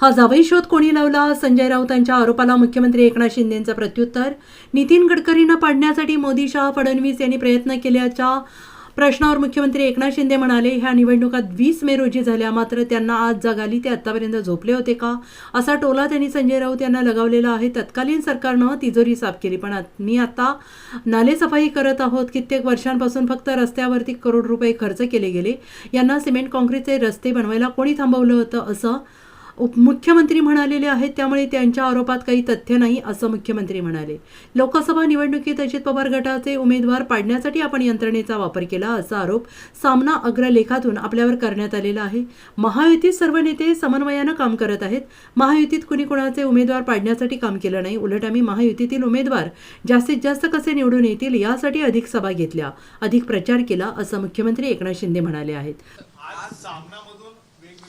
हा जावई शोध कोणी लावला? संजय राऊतांच्या आरोपाला मुख्यमंत्री एकनाथ शिंदेंचं प्रत्युत्तर. नितीन गडकरींना पाडण्यासाठी मोदी शाह फडणवीस यांनी प्रयत्न केल्याच्या प्रश्नावर मुख्यमंत्री एकनाथ शिंदे म्हणाले ह्या निवडणुका वीस मे रोजी झाल्या मात्र त्यांना आज जगाली ते आतापर्यंत झोपले होते का? असा टोला त्यांनी संजय राऊत यांना लगावलेला आहे. तत्कालीन सरकारनं तिजोरी साफ केली पण मी आता नालेसफाई करत आहोत. कित्येक वर्षांपासून फक्त रस्त्यावरती करोड रुपये खर्च केले गेले. यांना सिमेंट काँक्रीटचे रस्ते बनवायला कोणी थांबवलं होतं असं मुख्यमंत्री म्हणालेले आहेत त्यामुळे त्यांच्या आरोपात काही तथ्य नाही असं मुख्यमंत्री म्हणाले. लोकसभा निवडणुकीत अजित पवार गटाचे उमेदवार पाडण्यासाठी आपण यंत्रणेचा वापर केला असा आरोप सामना अग्रलेखातून आपल्यावर करण्यात आलेला आहे. महायुतीत सर्व नेते समन्वयानं काम करत आहेत. महायुतीत कुणी कुणाचे उमेदवार पाडण्यासाठी काम केलं नाही उलट आम्ही महायुतीतील उमेदवार जास्तीत जास्त कसे निवडून येतील यासाठी अधिक सभा घेतल्या अधिक प्रचार केला असं मुख्यमंत्री एकनाथ शिंदे म्हणाले आहेत.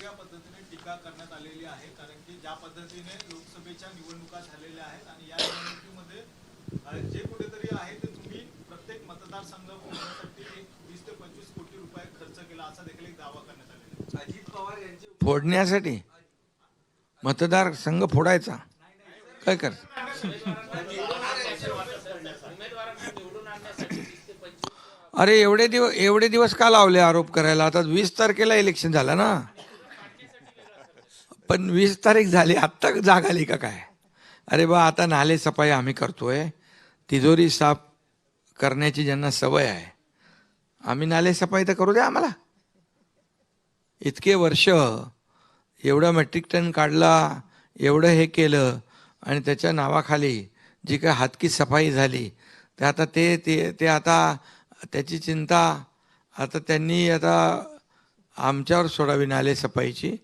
वेगवेगळ्या पद्धतीने टीका करण्यात आलेली आहे कारण की ज्या पद्धतीने लोकसभेच्या निवडणुका झालेल्या आहेत आणि या निवडणुकीमध्ये जे कुठेतरी आहे ते तुम्ही प्रत्येक मतदारसंघ फोडण्यासाठी एक वीस ते पंचवीस कोटी रुपये खर्च केला असा देखील एक दावा करण्यात आलेला अजित पवार यांचे फोडण्यासाठी? मतदार संघ फोडायचा? काय कर अरे एवढे दिवस एवढे दिवस का लावले आरोप करायला? आता वीस तारखेला इलेक्शन झालं ना. पण वीस तारीख झाली आत्ता जाग आली का काय? अरे बा आता नाले सफाई आम्ही करतोय. तिजोरी साफ करण्याची ज्यांना सवय आहे आम्ही नाले सफाई तर करू द्या आम्हाला. इतके वर्ष एवढं मेट्रिक टन काढला एवढं हे केलं आणि त्याच्या नावाखाली जी काय हातकी सफाई झाली ते आता ते ते ते आता त्याची चिंता आता त्यांनी आता आमच्यावर सोडावी नाले सफाईची.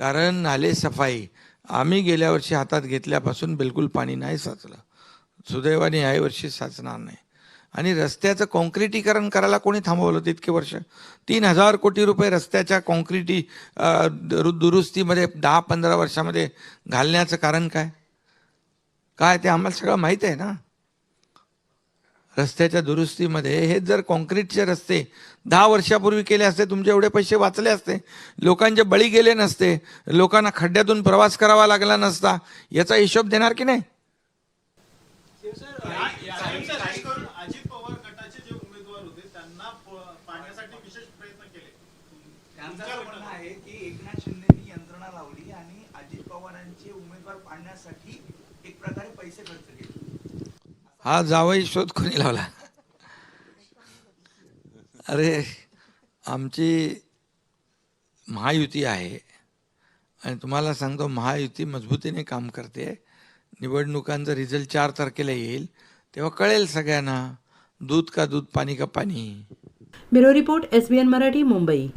कारण नाले सफाई. आम्ही गेल्या वर्षी हातात घेतल्यापासून बिलकुल पाणी नाही साचलं. सुदैवाने याही वर्षी साचणार नाही. आणि रस्त्याचं कॉन्क्रिटीकरण करायला कोणी थांबवलं तितके इतके वर्ष? तीन हजार कोटी रुपये रस्त्याच्या कॉन्क्रिटी दुरुस्तीमध्ये दहा पंधरा वर्षामध्ये घालण्याचं कारण काय? काय ते आम्हाला सगळं माहीत आहे ना? रस्त्याच्या दुरुस्तीमध्ये हे जर कॉन्क्रीटचे रस्ते दहा वर्षापूर्वी केले असते तुमचे एवढे पैसे वाचले असते लोकांचे बळी गेले नसते लोकांना खड्ड्यातून प्रवास करावा लागला नसता याचा हिशोब देणार की नाही? उमेदवार पाडण्यासाठी एक प्रकारे पैसे खर्च केले. हा जावई शोध कोणी लावला? अरे आमची महायुती आहे आणि तुम्हाला सांगतो महायुती मजबूतीने काम करते. निवडणुकांचा रिझल्ट चार तारखेला येईल. तेव्हा कळेल सगळ्यांना दूध का दूध पाणी का पाणी. Bureau report SBN Marathi Mumbai.